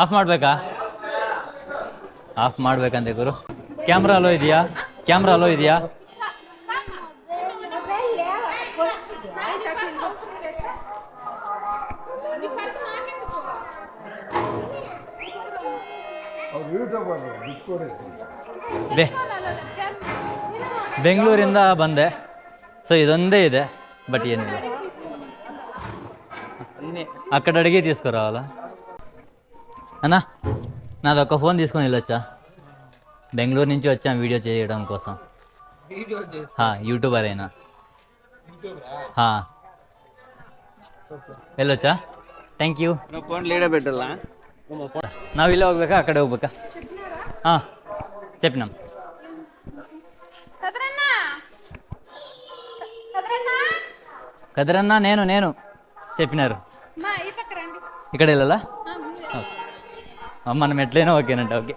Of ಮಾಡಬೇಕಾ? Off ಮಾಡ್ಬೇಕಂತೆ ಗುರು. ಕ್ಯಾಮ್ರಾ ಅಲೋ ಇದೆಯಾ? ಕ್ಯಾಮ್ರಾ ಅಲೋ ಇದೆಯಾ? ಬೆಂಗಳೂರಿಂದ ಬಂದೆ. ಸೊ ಇದೊಂದೇ ಇದೆ ಬಟ್ ಏನಿಲ್ಲ. ಅಡುಗೆ తీసుకురావాలా అన్నా నాది ఒక ఫోన్ తీసుకొని వెళ్ళొచ్చా బెంగళూరు నుంచి వచ్చాం వీడియో చేయడం కోసం హా, యూట్యూబర్ అయినా హా. వెళ్ళొచ్చా థ్యాంక్ యూ ಫೋನ್ ಲೀಡೇ ಬಿಟ್ಟಲ್ಲ ನಾವು ಇಲ್ಲೇ ಹೋಗ್ಬೇಕಾ ಆ ಕಡೆ ಹೋಗ್ಬೇಕಾ ಹಾಂ చెప్పినాం కదరన్నా కదరన్నా కదరన్నా నేను నేను చెప్పినారు మా ఈ పక్క రండి ఇక్కడ వెళ్ళాలా ఆ, మీరే. ಓಕೆ. మనం ఎట్లయినా ఓకేనంట ఓకే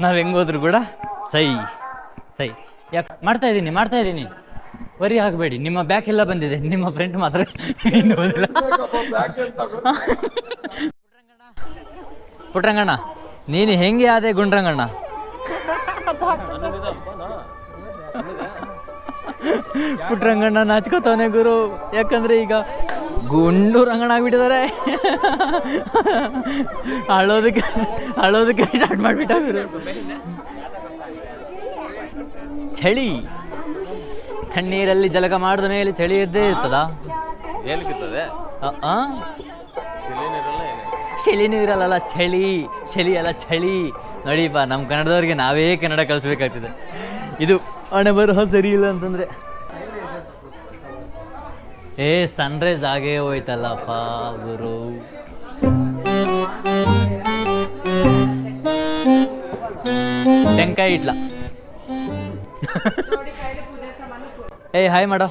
ನಾವು ಹೆಂಗೋದ್ರು ಕೂಡ ಸೈ ಸೈ ಯಾಕೆ ಮಾಡ್ತಾ ಇದ್ದೀನಿ ಮಾಡ್ತಾ ಇದ್ದೀನಿ ವರಿ ಆಗಬೇಡಿ ನಿಮ್ಮ ಬ್ಯಾಕ್ ಎಲ್ಲ ಬಂದಿದೆ ನಿಮ್ಮ ಫ್ರೆಂಡ್ ಮಾತ್ರ ಇನ್ನು ಬಂದಿಲ್ಲ ಪುಟ್ರಂಗಣ್ಣ ನೀನು ಹೆಂಗೆ ಆದೆ ಗುಂಡ್ರಂಗಣ್ಣ ಪುಟ್ರಂಗಣ್ಣ ನಾಚ್ಕೋತಾನೆ ಗುರು ಯಾಕಂದ್ರೆ ಈಗ ಗುಂಡು ರಂಗಣ ಆಗ್ಬಿಟ್ಟಿದ್ದಾರೆ ಅಳೋದಕ್ಕೆ ಅಳೋದಕ್ಕೆ ಸ್ಟಾರ್ಟ್ ಮಾಡಿಬಿಟ್ಟಿದ್ರು ಚಳಿ. ತಣ್ಣೀರಲ್ಲಿ ಜಲಕ ಮಾಡಿದ ಮೇಲೆ ಚಳಿ ಇದ್ದೇ ಇರ್ತದ? ಚಳಿ ನೀರಲ್ಲ ಚಳಿ. ಚಳಿ ಅಲ್ಲ ಚಳಿ. ನೋಡಿಪ್ಪ ನಮ್ಮ ಕನ್ನಡದವ್ರಿಗೆ ನಾವೇ ಕನ್ನಡ ಕಲಿಸ್ಬೇಕಾಗ್ತದೆ. ಇದು ಹಣೆ ಬರಹ ಸರಿ ಇಲ್ಲ ಅಂತಂದ್ರೆ. ಏ ಸನ್ರೈಸ್ ಆಗೇ ಹೋಯ್ತಲ್ಲಪ್ಪ ಗುರು. ಟೆಂಕಾಯಿ ಇಟ್ಲ ಏಯ್ ಹಾಯ್ ಮಾಡೋ.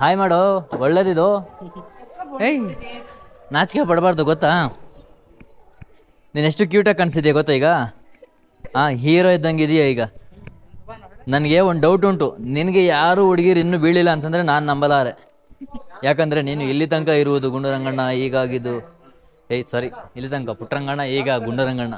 ಹಾಯ್ ಮಾಡೋ. ಒಳ್ಳೇದಿದು. ಏಯ್, ನಾಚಿಕೆ ಪಡಬಾರ್ದು, ಗೊತ್ತಾ? ನೀನು ಎಷ್ಟು ಕ್ಯೂಟಾಗಿ ಕಾಣಿಸಿದ್ಯಾ ಗೊತ್ತಾ ಈಗ? ಹಾಂ ಹೀರೋ ಇದ್ದಂಗೆ ಇದೆಯಾ ಈಗ? ನನಗೆ ಒಂದು ಡೌಟ್ ಉಂಟು. ನಿನಗೆ ಯಾರು ಹುಡುಗಿರು ಇನ್ನೂ ಬೀಳಿಲ್ಲ ಅಂತಂದರೆ ನಾನು ನಂಬಲಾರೆ. ಯಾಕಂದರೆ ನೀನು ಇಲ್ಲಿ ತನಕ ಇರುವುದು ಗುಂಡುರಂಗಣ್ಣ ಈಗಾಗಿದ್ದು ಏಯ್ ಸಾರಿ ಇಲ್ಲಿ ತನಕ ಪುಟ್ಟರಂಗಣ್ಣ, ಈಗ ಗುಂಡರಂಗಣ್ಣ.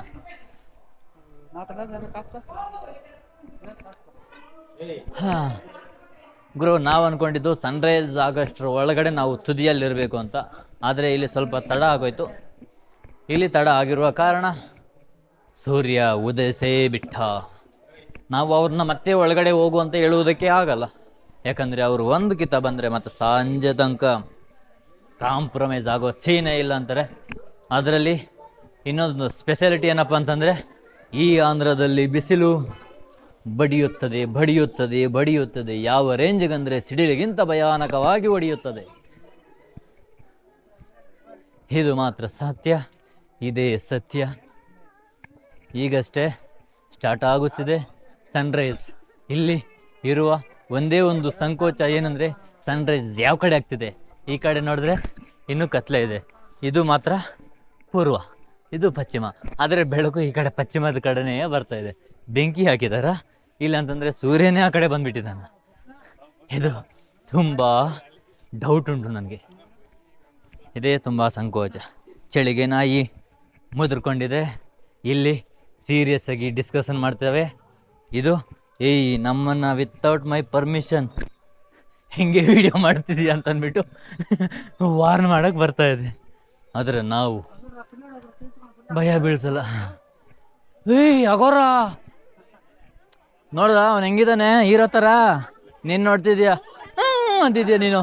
ಗುರು, ನಾವು ಅಂದ್ಕೊಂಡಿದ್ದು ಸನ್ರೈಸ್ ಆಗಸ್ಟ್ ಒಳಗಡೆ ನಾವು ತುದಿಯಲ್ಲಿರಬೇಕು ಅಂತ. ಆದರೆ ಇಲ್ಲಿ ಸ್ವಲ್ಪ ತಡ ಆಗೋಯ್ತು. ಇಲ್ಲಿ ತಡ ಆಗಿರುವ ಕಾರಣ ಸೂರ್ಯ ಉದಯಸೇ ಬಿಟ್ಟ. ನಾವು ಅವ್ರನ್ನ ಮತ್ತೆ ಒಳಗಡೆ ಹೋಗು ಅಂತ ಹೇಳುವುದಕ್ಕೆ ಆಗಲ್ಲ. ಯಾಕಂದರೆ ಅವರು ಒಂದು ಕಿತ ಬಂದರೆ ಮತ್ತೆ ಸಂಜೆ ತನಕ ಕಾಂಪ್ರಮೈಸ್ ಆಗೋ ಸೀನೆ ಇಲ್ಲ ಅಂತಾರೆ. ಅದರಲ್ಲಿ ಇನ್ನೊಂದು ಸ್ಪೆಷಾಲಿಟಿ ಏನಪ್ಪ ಅಂತಂದರೆ ಈ ಆಂಧ್ರದಲ್ಲಿ ಬಿಸಿಲು ಬಡಿಯುತ್ತದೆ ಬಡಿಯುತ್ತದೆ ಬಡಿಯುತ್ತದೆ. ಯಾವ ರೇಂಜ್ಗಂದರೆ ಸಿಡಿಲಿಗಿಂತ ಭಯಾನಕವಾಗಿ ಒಡೆಯುತ್ತದೆ. ಇದು ಮಾತ್ರ ಸತ್ಯ, ಇದೇ ಸತ್ಯ. ಈಗಷ್ಟೇ ಸ್ಟಾರ್ಟ್ ಆಗುತ್ತಿದೆ. ಸನ್ರೈಸ್ ಇಲ್ಲಿ ಇರುವ ಒಂದೇ ಒಂದು ಸಂಕೋಚ ಏನಂದರೆ ಸನ್ರೈಸ್ ಯಾವ ಕಡೆ ಆಗ್ತಿದೆ? ಈ ಕಡೆ ನೋಡಿದ್ರೆ ಇನ್ನೂ ಕತ್ಲೆ ಇದೆ. ಇದು ಮಾತ್ರ ಪೂರ್ವ, ಇದು ಪಶ್ಚಿಮ. ಆದರೆ ಬೆಳಕು ಈ ಕಡೆ ಪಶ್ಚಿಮದ ಕಡೆನೇ ಬರ್ತಾ ಇದೆ. ಬೆಂಕಿ ಹಾಕಿದಾರ? ಇಲ್ಲ ಅಂತಂದರೆ ಸೂರ್ಯನೇ ಆ ಕಡೆ ಬಂದ್ಬಿಟ್ಟಿದ್ದಾನ. ಇದು ತುಂಬ ಡೌಟ್ ಉಂಟು ನನಗೆ. ಇದೇ ತುಂಬ ಸಂಕೋಚ. ಚಳಿಗೆ ನಾಯಿ ಮುದ್ರಕೊಂಡಿದೆ. ಇಲ್ಲಿ ಸೀರಿಯಸ್ ಆಗಿ ಡಿಸ್ಕಷನ್ ಮಾಡ್ತೇವೆ. ಇದು? ಏಯ್, ನಮ್ಮನ್ನು ವಿತೌಟ್ ಮೈ ಪರ್ಮಿಷನ್ ಹಿಂಗೆ ವಿಡಿಯೋ ಮಾಡ್ತಿದೀಯ ಅಂತ ಅಂದ್ಬಿಟ್ಟು ವಾರ್ನ್ ಮಾಡೋಕ್ಕೆ ಬರ್ತಾ ಇದೆ ಆದರೆ ನಾವು ಭಯ ಬೀಳ್ಸಲ್ಲ. ಏಯ್ ಅಗೋರ ನೋಡ್ದ, ಅವನು ಹೆಂಗಿದಾನೆ? ಹೀರೋ ಥರ ನೀನು ನೋಡ್ತಿದ್ಯಾ? ಅಂತಿದ್ಯಾ ನೀನು?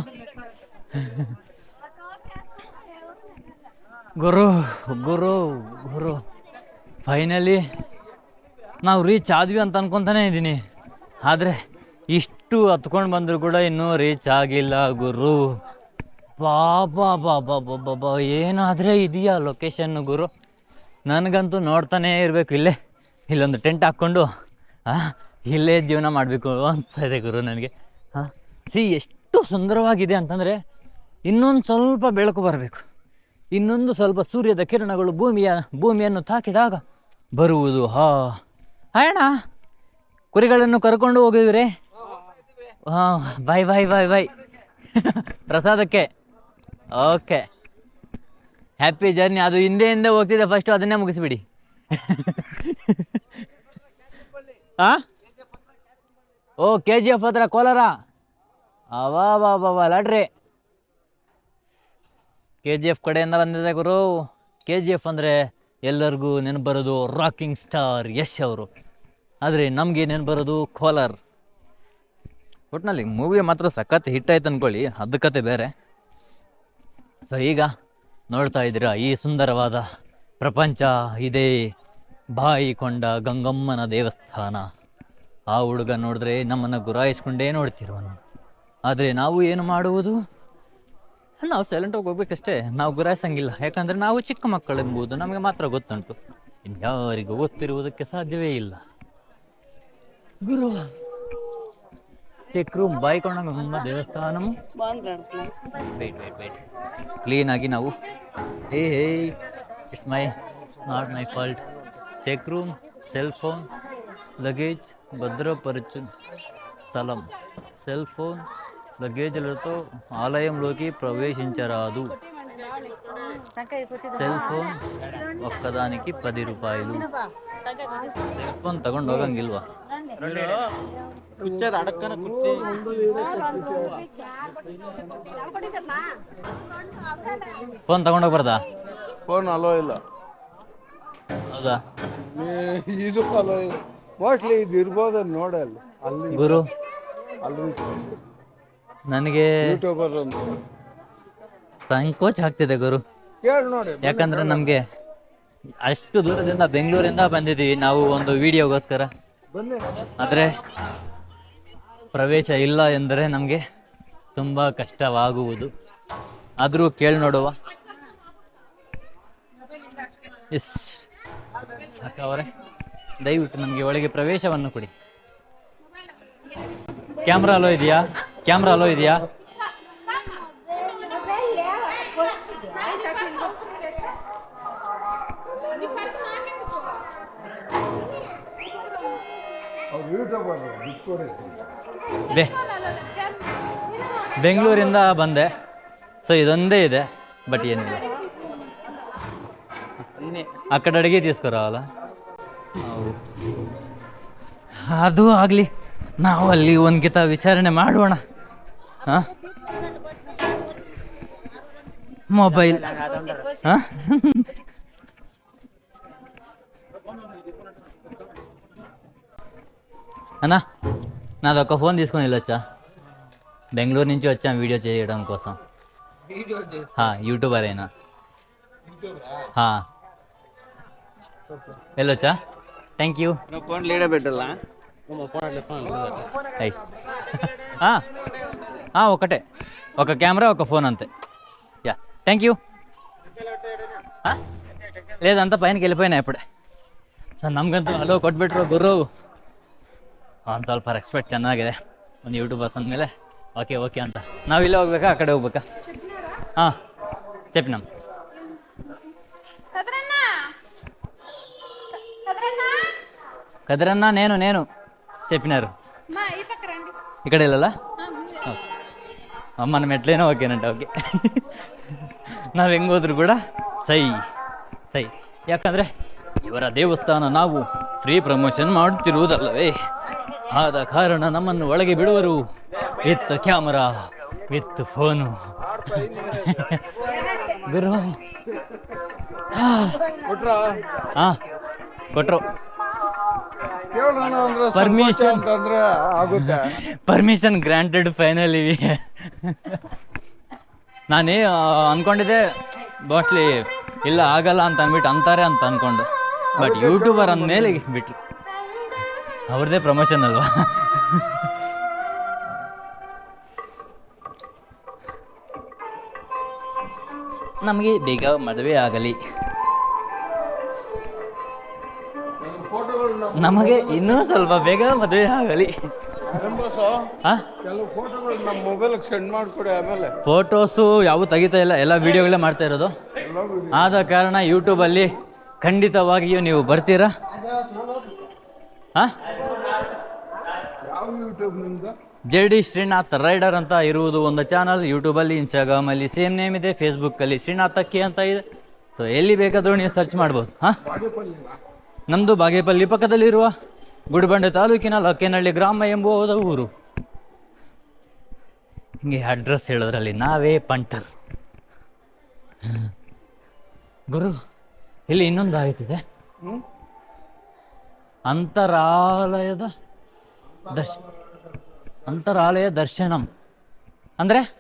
ಗುರು ಗುರು ಗುರು. ಫೈನಲಿ ನಾವು ರೀಚ್ ಆದ್ವಿ ಅಂತ ಅನ್ಕೊತಾನೆ ಇದ್ದೀನಿ. ಆದರೆ ಇಷ್ಟು ಹತ್ಕೊಂಡು ಬಂದರೂ ಕೂಡ ಇನ್ನೂ ರೀಚ್ ಆಗಿಲ್ಲ ಗುರು. ಬಾಬಾ ಬಾಬಾ ಬಾ ಏನಾದರೆ ಇದೆಯಾ ಲೊಕೇಶನ್ನು ಗುರು? ನನಗಂತೂ ನೋಡ್ತಾನೇ ಇರಬೇಕು ಇಲ್ಲೇ. ಇಲ್ಲೊಂದು ಟೆಂಟ್ ಹಾಕ್ಕೊಂಡು ಇಲ್ಲೇ ಜೀವನ ಮಾಡಬೇಕು ಅನಿಸ್ತಾ ಇದೆ ಗುರು ನನಗೆ. ಹಾಂ ಸಿ, ಎಷ್ಟು ಸುಂದರವಾಗಿದೆ ಅಂತಂದರೆ ಇನ್ನೊಂದು ಸ್ವಲ್ಪ ಬೆಳಕು ಬರಬೇಕು. ಇನ್ನೊಂದು ಸ್ವಲ್ಪ ಸೂರ್ಯದ ಕಿರಣಗಳು ಭೂಮಿಯ, ಭೂಮಿಯನ್ನು ತಾಕಿದಾಗ ಬರುವುದು. ಹಾ. ಅಣ್ಣ ಕುರಿಗಳನ್ನು ಕರ್ಕೊಂಡು ಹೋಗಿದ್ರಿ ಹಾಂ ಬಾಯ್ ಬಾಯ್ ಬಾಯ್ ಬಾಯ್ ಪ್ರಸಾದಕ್ಕೆ. ಓಕೆ. ಹ್ಯಾಪಿ ಜರ್ನಿ ಅದು ಹಿಂದೆ ಹಿಂದೆ ಹೋಗ್ತಿದೆ. ಫಸ್ಟ್ ಅದನ್ನೇ ಮುಗಿಸ್ಬಿಡಿ. ಹಾಂ ಓ ಕೆ ಜಿ ಎಫ್ ಹತ್ರ, ಕೋಲಾರ? ಅವಾ ಲಾಟ್ರಿ. ಕೆ ಜಿ ಎಫ್ ಕಡೆಯಿಂದ ಬಂದಿದೆ ಗುರು. ಕೆ ಜಿ ಎಫ್ ಅಂದರೆ ಎಲ್ಲರಿಗೂ ನೆನಪು ಬರೋದು ರಾಕಿಂಗ್ ಸ್ಟಾರ್ ಯಶ್ ಅವರು. ಆದರೆ ನಮ್ಗೆ ಏನೇನು ಬರೋದು? ಕೋಲಾರ್. ಒಟ್ನಲ್ಲಿ ಮೂವಿ ಮಾತ್ರ ಸಖತ್ ಹಿಟ್ ಆಯ್ತು ಅಂದ್ಕೊಳ್ಳಿ ಅದ ಕತೆ ಬೇರೆ. ಸೊ ಈಗ ನೋಡ್ತಾ ಇದ್ದೀರಾ ಈ ಸುಂದರವಾದ ಪ್ರಪಂಚ, ಇದೇ ಬಾಯಿ ಕೊಂಡ ಗಂಗಮ್ಮನ ದೇವಸ್ಥಾನ. ಆ ಹುಡುಗ ನೋಡಿದ್ರೆ ನಮ್ಮನ್ನು ಗುರಾಯಿಸ್ಕೊಂಡೇ ನೋಡ್ತಿರುವನು ಆದರೆ ನಾವು ಏನು ಮಾಡುವುದು? ನಾವು ಸೈಲೆಂಟಾಗಿ ಹೋಗ್ಬೇಕಷ್ಟೇ, ನಾವು ಗುರಾಯಿಸಂಗಿಲ್ಲ. ಯಾಕಂದರೆ ನಾವು ಚಿಕ್ಕ ಮಕ್ಕಳೆಂಬುದು ನಮಗೆ ಮಾತ್ರ ಗೊತ್ತುಂಟು. ಇನ್ಯಾರಿಗೂ ಗೊತ್ತಿರುವುದಕ್ಕೆ ಸಾಧ್ಯವೇ ಇಲ್ಲ. చెక్ రూమ్ బై కొండ దేవస్థానము. క్లీన్ ఆగి ఏ hey it's my not my fault check room cell phone luggage భద్రపరచు స్థలం. సెల్ ఫోన్ లగేజ్లతో ఆలయంలోకి ప్రవేశించరాదు. ಸೆಲ್ ಫೋನ್ ಒಕ್ಕದಾನಿಕಿ ಪದಿ ರೂಪಾಯಿಲು. ಸೆಲ್ ಫೋನ್ ತಗೊಂಡು ಹೋಗಂಗಿಲ್ವಾ? ಕುಚ್ಚದ ಅಡಕ್ಕನ ಕುಚ್ಚಿ ಫೋನ್ ತಗೊಂಡೋಗ್ಬಾರ್ದಾ ಫೋನ್ ಅಲೋ ಇಲ್ಲ. ಹೌದಾ? ಇದು ಅಲೋ ಇಲ್ಲ. ಮೋಸ್ಟ್ಲಿ ಇದು ಇರ್ಬೋದು ಅಲ್ಲಿ. ಗುರು. ಅಲ್ಲಿ ನನಗೆ ಯೂಟ್ಯೂಬರ್ ಅಂತ ಸಂಕೋಚ ಆಗ್ತಿದೆ ಗುರು. ಕೇಳಿ ನೋಡಿ ಯಾಕಂದ್ರೆ ನಮ್ಗೆ ಅಷ್ಟು ದೂರದಿಂದ ಬೆಂಗಳೂರಿಂದ ಬಂದಿದ್ದೀವಿ. ನಾವು ಒಂದು ವಿಡಿಯೋಗೋಸ್ಕರ. ಆದ್ರೆ ಆದರೆ ಪ್ರವೇಶ ಇಲ್ಲ ಎಂದರೆ ನಮಗೆ ತುಂಬ ಕಷ್ಟವಾಗುವುದು. ಆದರೂ ಕೇಳಿ ನೋಡುವ. ಎಸ್. ಅಕ್ಕ ಅವರೇ ದಯವಿಟ್ಟು ನಮಗೆ ಒಳಗೆ ಪ್ರವೇಶವನ್ನು ಕೊಡಿ. ಕ್ಯಾಮ್ರಾ ಅಲೋ ಇದೆಯಾ? ಕ್ಯಾಮ್ರಾ ಅಲೋ ಇದೆಯಾ ಅವ್ರು ಯೂಟ್ಯೂಬರ್ ದುಡ್ಡು ಕೊಡಿ ಬೇ ಬೆಂಗಳೂರಿಂದ ಬಂದೆ ಸೊ ಇದೊಂದೇ ಇದೆ ಬಟ್ ಏನಿಲ್ಲ ಆ ಕಡೆ ಅಡುಗೆ తీసుకురావాలా ಅದು ಆಗಲಿ ನಾವು ಅಲ್ಲಿ ಒಂದು ಗಿತ ವಿಚಾರಣೆ ಮಾಡೋಣ ಹಾಂ మొబైల్ అన్నా నాది ఒక ఫోన్ తీసుకొని వెళ్ళొచ్చా? బెంగళూరు నుంచి వచ్చాం వీడియో చేయడం కోసం. యూట్యూబర్ అయినా. వెళ్ళొచ్చా? థ్యాంక్ యూ ఫోన్ లేడా పెట్టాలా? ఒకటే. ఒక కెమెరా ఒక ఫోన్ అంతే. థ్యాంక్ యూ లేదంతా పైనకి వెళ్ళిపోయినా ఇప్పుడే ಸರ್ ನಮ್ಗಂತೂ ಹಲೋ ಕೊಟ್ಬಿಟ್ರು ಗುರು ಒಂದು ಸ್ವಲ್ಪ ರೆಸ್ಪೆಕ್ಟ್ ಚೆನ್ನಾಗಿದೆ ಒಂದು ಯೂಟ್ಯೂಬರ್ಸ್ ಅಂದಮೇಲೆ ಓಕೆ ಓಕೆ ಅಂತ ನಾವು ಇಲ್ಲೇ ಹೋಗ್ಬೇಕಾ ಆ ಕಡೆ ಹೋಗ್ಬೇಕಾ ಹಾಂ ಚಪ್ ನಮ್ಮ కదరన్నా నేను నేను చెప్పినారు ఇక్కడ వెళ్ళాలా అమ్మ మనం ఎట్లయినా ఓకేనంట ఓకే ನಾವು ಹೆಂಗೋದ್ರು ಕೂಡ ಸೈ ಸೈ. ಯಾಕಂದರೆ ಇವರ ದೇವಸ್ಥಾನ ನಾವು ಫ್ರೀ ಪ್ರಮೋಷನ್ ಮಾಡುತ್ತಿರುವುದಲ್ಲವೇ ಆದ ಕಾರಣ ನಮ್ಮನ್ನು ಒಳಗೆ ಬಿಡುವರು. With camera with phone. ಗುರು. ಹಾಂ. ಆಗುತ್ತೆ. ಪರ್ಮಿಷನ್ ಗ್ರಾಂಟೆಡ್ ಫೈನಲಿ ನಾನೇ ಅನ್ಕೊಂಡಿದ್ದೆ ಮೋಸ್ಟ್ಲಿ ಇಲ್ಲ ಆಗಲ್ಲ ಅಂತ ಅಂದ್ಬಿಟ್ಟು ಅಂತಾರೆ ಅಂತ ಅನ್ಕೊಂಡು. ಬಟ್ ಯೂಟ್ಯೂಬರ್ ಅಂದಮೇಲೆ ಬಿಟ್ರು. ಅವ್ರದ್ದೇ ಪ್ರಮೋಷನ್ ಅಲ್ವಾ? ನಮಗೆ ಬೇಗ ಮದುವೆ ಆಗಲಿ. ನಮಗೆ ಇನ್ನೂ ಸ್ವಲ್ಪ ಬೇಗ ಮದುವೆ ಆಗಲಿ. ಫೋಟೋಸು ಯಾವುದು ತೆಗಿತಾ ಇಲ್ಲ ಎಲ್ಲ ವಿಡಿಯೋಗಳೇ ಮಾಡ್ತಾ ಇರೋದು. ಆದ ಕಾರಣ ಯೂಟ್ಯೂಬಲ್ಲಿ ಖಂಡಿತವಾಗಿಯೂ ನೀವು ಬರ್ತೀರಾ? ಹಾಂ ಯಾವ ಜೆ ಡಿ ಶ್ರೀನಾಥ್ ರೈಡರ್ ಅಂತ ಇರುವುದು ಒಂದು ಚಾನಲ್ ಯೂಟ್ಯೂಬಲ್ಲಿ ಇನ್ಸ್ಟಾಗ್ರಾಮಲ್ಲಿ ಸೇಮ್ ನೇಮ್ ಇದೆ ಫೇಸ್ಬುಕ್ಕಲ್ಲಿ ಶ್ರೀನಾಥ್ ಅಕ್ಕಿ ಅಂತ ಇದೆ. ಸೊ ಎಲ್ಲಿ ಬೇಕಾದರೂ ನೀವು ಸರ್ಚ್ ಮಾಡ್ಬೋದು. ಹಾಂ ನಮ್ಮದು ಬಾಗೇಪಲ್ಲಿ ಪಕ್ಕದಲ್ಲಿರುವ ಗುಡಿಬಂಡೆ ತಾಲೂಕಿನ ಲಕ್ಕೇನಹಳ್ಳಿ ಗ್ರಾಮ ಎಂಬುವುದ ಊರು. ಹಿಂಗೆ ಅಡ್ರೆಸ್ ಹೇಳೋದ್ರಲ್ಲಿ ನಾವೇ ಪಂಟರ್. ಗುರು ಇಲ್ಲಿ ಇನ್ನೊಂದು ಆಯ್ತಿದೆ. ಅಂತರಾಲಯದ ದರ್ಶ ಅಂತರಾಲಯ ದರ್ಶನಂ. ಅಂದ್ರೆ?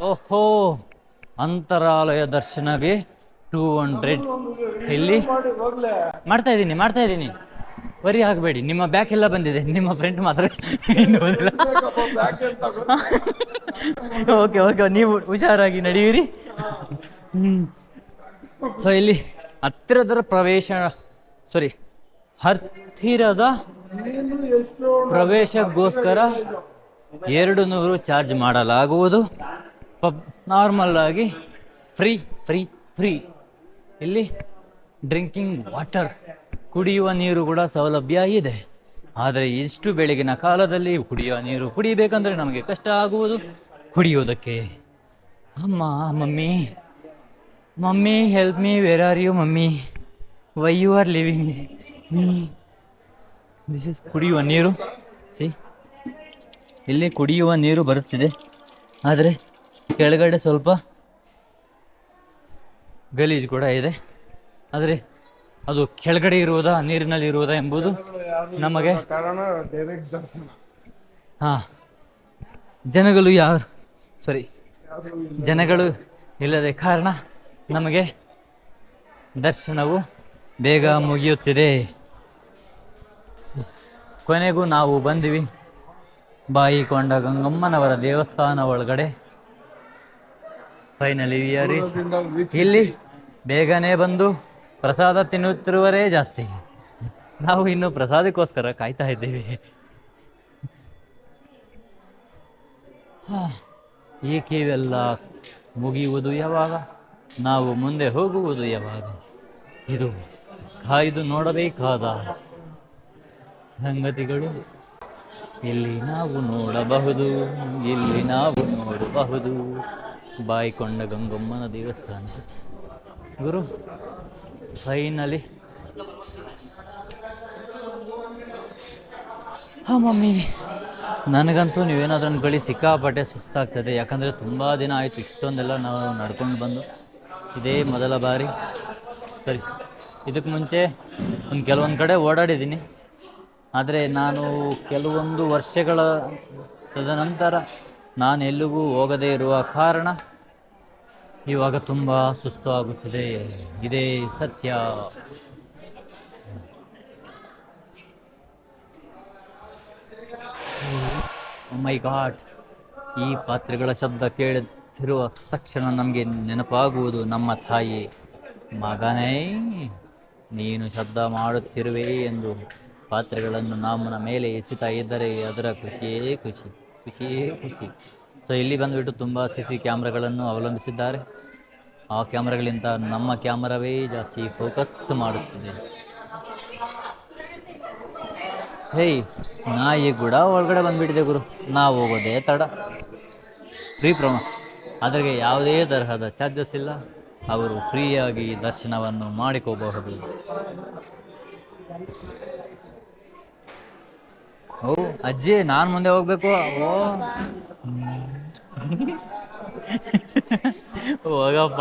ಓಹೋ ಅಂತರಾಲಯ ದರ್ಶನಗೆ ಟೂ ಹಂಡ್ರೆಡ್ ಇಲ್ಲಿ ಮಾಡ್ತಾ ಇದ್ದೀನಿ ಮಾಡ್ತಾ ಇದ್ದೀನಿ. ವರಿ ಆಗಬೇಡಿ ನಿಮ್ಮ ಬ್ಯಾಕ್ ಎಲ್ಲ ಬಂದಿದೆ, ನಿಮ್ಮ ಫ್ರೆಂಡ್ ಮಾತ್ರ. ಏನು ಓಕೆ ಓಕೆ ನೀವು ಹುಷಾರಾಗಿ ನಡೆಯಿರಿ ಸೊ ಇಲ್ಲಿ ಹತ್ತಿರದ ಪ್ರವೇಶ ಸಾರಿ ಹತ್ತಿರದ ಪ್ರವೇಶಕ್ಕೋಸ್ಕರ ಎರಡು ನೂರು ಚಾರ್ಜ್ ಮಾಡಲಾಗುವುದು. ಪಬ್ ನಾರ್ಮಲ್ ಆಗಿ ಫ್ರೀ ಫ್ರೀ ಫ್ರೀ ಇಲ್ಲಿ ಡ್ರಿಂಕಿಂಗ್ ವಾಟರ್ ಕುಡಿಯುವ ನೀರು ಕೂಡ ಸೌಲಭ್ಯ ಇದೆ. ಆದರೆ ಇಷ್ಟು ಬೆಳಗಿನ ಕಾಲದಲ್ಲಿ ಕುಡಿಯುವ ನೀರು ಕುಡಿಬೇಕಂದ್ರೆ ನಮಗೆ ಕಷ್ಟ ಆಗುವುದು. ಕುಡಿಯೋದಕ್ಕೆ ಅಮ್ಮ, mummy. Mummy help me where are you mummy? Why you are living this is ಕುಡಿಯುವ ನೀರು. ಸಿ ಇಲ್ಲಿ ಕುಡಿಯುವ ನೀರು ಬರುತ್ತಿದೆ. ಆದರೆ ಕೆಳಗಡೆ ಸ್ವಲ್ಪ ಗಲೀಜು ಕೂಡ ಇದೆ. ಆದರೆ ಅದು ಕೆಳಗಡೆ ಇರುವುದಾ, ನೀರಿನಲ್ಲಿ ಇರುವುದಾ ಎಂಬುದು ನಮಗೆ ಹಾಂ. ಜನಗಳು ಯಾರು? ಸಾರಿ ಜನಗಳು ಇಲ್ಲದೆ ಕಾರಣ ನಮಗೆ ದರ್ಶನವು ಬೇಗ ಮುಗಿಯುತ್ತಿದೆ. ಕೊನೆಗೂ ನಾವು ಬಂದಿವಿ. ಬಾಯಿಕೊಂಡ ಗಂಗಮ್ಮನವರ ದೇವಸ್ಥಾನ ಒಳಗಡೆ. ಫೈನಲಿ ಇಲ್ಲಿ ಬೇಗನೆ ಬಂದು ಪ್ರಸಾದ ತಿನ್ನುತ್ತಿರುವರೇ ಜಾಸ್ತಿ. ನಾವು ಇನ್ನು ಪ್ರಸಾದಕ್ಕೋಸ್ಕರ ಕಾಯ್ತಾ ಇದ್ದೀವಿ. ಈ ಕಿವೆಲ್ಲ ಮುಗಿಯುವುದು ಯಾವಾಗ? ನಾವು ಮುಂದೆ ಹೋಗುವುದು ಯಾವಾಗ? ಇದು ಕಾಯ್ದು ನೋಡಬೇಕಾದ ಸಂಗತಿಗಳು. ಇಲ್ಲಿ ನಾವು ನೋಡಬಹುದು, ಇಲ್ಲಿ ನಾವು ನೋಡಬಹುದು. ಬಾಯಿಕೊಂಡ ಗಂಗಮ್ಮನ ದೇವಸ್ಥಾನ. ಗುರು ಫೈನಲಿ ಹಾ, ಮಮ್ಮಿ. ನನಗಂತೂ ನೀವೇನಾದ್ರೂ ಅನ್ಕೊಳ್ಳಿ, ಸಿಕ್ಕಾಪಟ್ಟೆ ಸುಸ್ತಾಗ್ತದೆ. ಯಾಕಂದರೆ ತುಂಬ ದಿನ ಆಯಿತು, ಇಷ್ಟೊಂದೆಲ್ಲ ನಾವು ನಡ್ಕೊಂಡು ಬಂದು. ಇದೇ ಮೊದಲ ಬಾರಿ. ಸರಿ ಇದಕ್ಕೆ ಮುಂಚೆ ಒಂದು ಕೆಲವೊಂದು ಕಡೆ ಓಡಾಡಿದ್ದೀನಿ. ಆದರೆ ನಾನು ಕೆಲವೊಂದು ವರ್ಷಗಳ ತದನಂತರ ನಾನು ಎಲ್ಲಿಗೂ ಹೋಗದೇ ಇರುವ ಕಾರಣ ಇವಾಗ ತುಂಬ ಸುಸ್ತು ಆಗುತ್ತದೆ ಇದೇ ಸತ್ಯ. My god. ಈ ಪಾತ್ರೆಗಳ ಶಬ್ದ ಕೇಳುತ್ತಿರುವ ತಕ್ಷಣ ನಮಗೆ ನೆನಪಾಗುವುದು ನಮ್ಮ ತಾಯಿ. ಮಗನೇ, ನೀನು ಶಬ್ದ ಮಾಡುತ್ತಿರುವೆ ಎಂದು ಪಾತ್ರೆಗಳನ್ನು ನಮ್ಮನ ಮೇಲೆ ಎಸಿತಾ ಇದ್ದರೆ ಅದರ ಖುಷಿಯೇ ಖುಷಿ ಖುಷಿಯೇ ಖುಷಿ. ಸೊ ಇಲ್ಲಿ ಬಂದುಬಿಟ್ಟು ತುಂಬ ಸಿ ಸಿ ಕ್ಯಾಮ್ರಾಗಳನ್ನು ಅವಲಂಬಿಸಿದ್ದಾರೆ. ಆ ಕ್ಯಾಮ್ರಾಗಳಿಂದ ನಮ್ಮ ಕ್ಯಾಮರಾವೇ ಜಾಸ್ತಿ ಫೋಕಸ್ ಮಾಡುತ್ತಿದೆ. ಹೇಯ್, ನಾಯಿ ಕೂಡ ಒಳಗಡೆ ಬಂದುಬಿಟ್ಟಿದೆ ಗುರು. ನಾವು ಹೋಗೋದೇ ತಡ. ಫ್ರೀ ಪ್ರಮ ಅದಕ್ಕೆ ಯಾವುದೇ ತರಹದ ಚಾರ್ಜಸ್ ಇಲ್ಲ. ಅವರು ಫ್ರೀಯಾಗಿ ದರ್ಶನವನ್ನು ಮಾಡಿಕೋಬಹುದು. ಓ, ಅಜ್ಜಿ, ನಾನು ಮುಂದೆ ಹೋಗ್ಬೇಕು. ಓ ಹೋಗಪ್ಪ.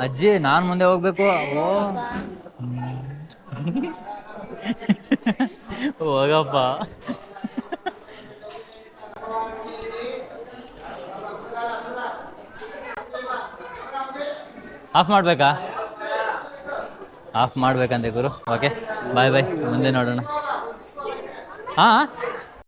ಅಜ್ಜಿ, ನಾನು ಮುಂದೆ ಹೋಗ್ಬೇಕು. ಓ. ಹೋಗಪ್ಪ. ಆಫ್ ಮಾಡ್ಬೇಕಾ? ಆಫ್ ಮಾಡ್ಬೇಕಂತೆ ಗುರು. Okay, bye bye. ಮುಂದೆ ನೋಡೋಣ. ಹಾಂ.